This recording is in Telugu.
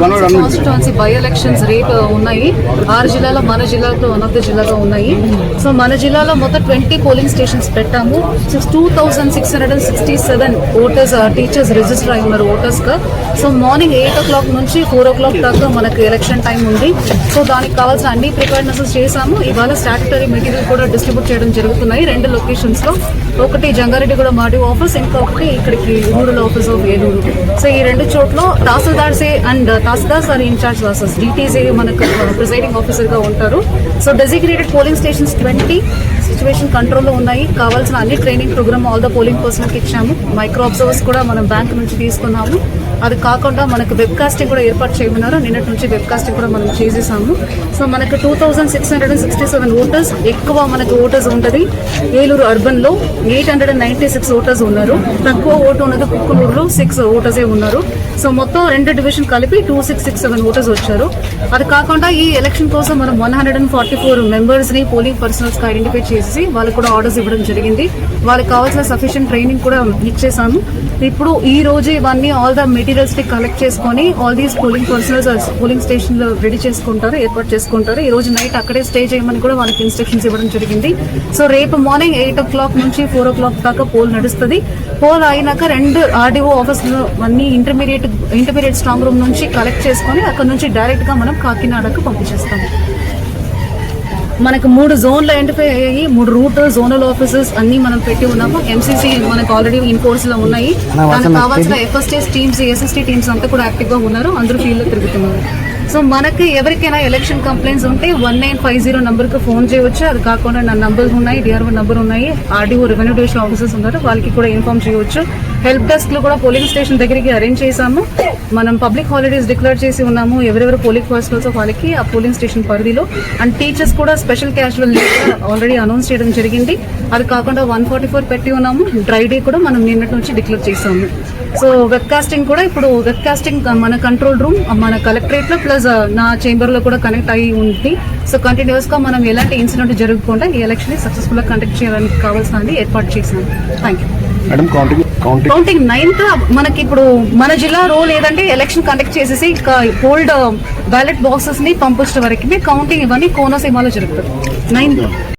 కాన్స్టిట్యున్సీ బై ఎలక్షన్స్ రేపు ఉన్నాయి. ఆరు జిల్లాలో మన జిల్లాలో వన్ ఆఫ్ ద జిల్లాలో ఉన్నాయి. సో మన జిల్లాలో మొత్తం ట్వంటీ పోలింగ్ స్టేషన్స్ పెట్టాము. Two thousand six hundred and sixty seven voters teachers register అయి ఉన్నారు ఓటర్స్గా so morning eight o'clock నుంచి ఫోర్ ఓ క్లాక్ దాకా మనకు ఎలక్షన్ టైం ఉంది. సో దానికి కావాల్సిన అన్ని ప్రిపేర్నెస్ చేశాము. ఇవాళ స్టాట్యుటరీ మెటీరియల్ కూడా డిస్ట్రిబ్యూట్ చేయడం జరుగుతున్నాయి రెండు లొకేషన్స్లో. ఒకటి జంగారెడ్డిగూడ మాడి ఆఫీస్ ఇంకొకటి ఇక్కడికి rural office of Eluru. So ఈ రెండు చోట్ల తహసీల్దార్సే అండ్ దాసదాస్ ఆర్ ఇన్ఛార్జ్ దాసస్ డీటీసీ మనకు ప్రిసైడింగ్ ఆఫీసర్గా ఉంటారు. So designated polling stations twenty situation కంట్రోల్లో ఉన్నాయి. కావాల్సిన అన్ని training programme all the polling పర్సన్కి ఇచ్చాము. మైక్రో అబ్జర్వర్స్ కూడా మనం బ్యాంక్ నుంచి తీసుకున్నాము. అది కాకుండా మనకు వెబ్ కాస్టింగ్ కూడా ఏర్పాటు చేయమన్నారు. నిన్నటి నుంచి వెబ్ కాస్టింగ్ కూడా మనం చేసేసాము. సో మనకు two thousand six hundred and sixty seven voters ఎక్కువ మనకు ఓటర్స్ ఉంటుంది. ఏలూరు అర్బన్లో eight hundred and ninety six voters ఉన్నారు. తక్కువ ఓటు ఉన్నది కుక్కునూరులో సిక్స్ ఓటర్సే ఉన్నారు. సో మొత్తం రెండు డివిజన్ కలిపి two six six seven voters వచ్చారు. అది కాకుండా ఈ ఎలక్షన్ కోసం మనం one hundred and forty four మెంబర్స్ని పోలింగ్ పర్సనల్స్ ఐడెంటిఫై చేసి వాళ్ళకి కూడా ఆర్డర్స్ ఇవ్వడం జరిగింది. వాళ్ళకి కావాల్సిన సఫిషియెంట్ ట్రైనింగ్ కూడా ఇచ్చేసాము. ఇప్పుడు ఈ రోజు ఇవన్నీ ఆల్ ద మెటీరియల్స్ని కలెక్ట్ చేసుకొని all these polling personnels polling స్టేషన్లో రెడీ చేసుకుంటారు ఏర్పాటు చేసుకుంటారు. ఈ రోజు నైట్ అక్కడే స్టే చేయమని కూడా వాళ్ళకి ఇన్స్ట్రక్షన్స్ ఇవ్వడం జరిగింది. సో రేపు మార్నింగ్ ఎయిట్ ఓ క్లాక్ నుంచి ఫోర్ ఓ క్లాక్ దాకా పోల్ నడుస్తుంది. పోల్ అయినాక రెండు ఆర్డీఓ ఆఫీస్ అన్నీ అన్ని ఇంటర్మీడియట్ ఇంటర్మీడియట్ స్ట్రాంగ్ రూమ్ నుంచి కలెక్ట్ చేసుకొని అక్కడ నుంచి డైరెక్ట్గా మనం కాకినాడకు పంపించేస్తాం మనకు మూడు జోన్లు ఐడెంటిఫై అయ్యాయి. మూడు రూట్ జోనల్ ఆఫీసెస్ అన్ని మనం పెట్టి ఉన్నాము. ఎంసీసీ మనకు ఆల్రెడీ ఇన్ కోర్స్లో ఉన్నాయి. దానికి కావాల్సిన ఎఫ్ఎస్టీఎస్ టీమ్స్ ఎస్ఎస్టీ టీమ్స్ అంతా కూడా యాక్టివ్గా ఉన్నారు. అందరూ ఫీల్డ్లో తిరుగుతున్నారు. సో మనకి ఎవరికైనా ఎలక్షన్ కంప్లైంట్స్ ఉంటే వన్ నైన్ ఫైవ్ జీరో నెంబర్కి ఫోన్ చేయవచ్చు అది కాకుండా నా నంబర్స్ ఉన్నాయి డిఆర్ఓ నంబర్ ఉన్నాయి ఆర్డీఓ రెవెన్యూ డివిజన్ ఆఫీసర్స్ ఉన్నారు వాళ్ళకి కూడా ఇన్ఫార్మ్ చేయవచ్చు హెల్ప్ డెస్క్లో కూడా పోలింగ్ స్టేషన్ దగ్గరికి అరేంజ్ చేశాము. మనం పబ్లిక్ హాలిడేస్ డిక్లేర్ చేసి ఉన్నాము. ఎవరెవరు పోలింగ్ పర్సనల్స్ వాళ్ళకి ఆ పోలింగ్ స్టేషన్ పరిధిలో. అండ్ టీచర్స్ కూడా స్పెషల్ క్యాజువల్ ఆల్రెడీ అనౌన్స్ చేయడం జరిగింది. అది కాకుండా వన్ ఫార్టీ ఫోర్ పెట్టి ఉన్నాము. డ్రై డే కూడా మనం నిన్నటి నుంచి డిక్లేర్ చేసాము సో వెబ్ కాస్టింగ్ కూడా ఇప్పుడు వెబ్ కాస్టింగ్ మన కంట్రోల్ రూమ్ మన కలెక్టరేట్లో ప్లస్ నా చేంబర్లో కూడా కనెక్ట్ అయ్యి ఉంది సో కంటిన్యూస్గా మనం ఎలాంటి ఇన్సిడెంట్ జరగకుండా ఈ ఎలక్షన్ని సక్సెస్ఫుల్గా కండక్ట్ చేయడానికి కావాల్సిన ఏర్పాటు చేసాము థ్యాంక్ యూ కౌంటింగ్ నైన్త్ మనకి ఇప్పుడు మన జిల్లా రోల్ ఏదంటే ఎలక్షన్ కండక్ట్ చేసేసి హోల్డ్ బ్యాలెట్ బాక్సెస్ని పంపించడం వరకు కౌంటింగ్ ఇవన్నీ కోనసీమలో జరుగుతుంది. నైన్త్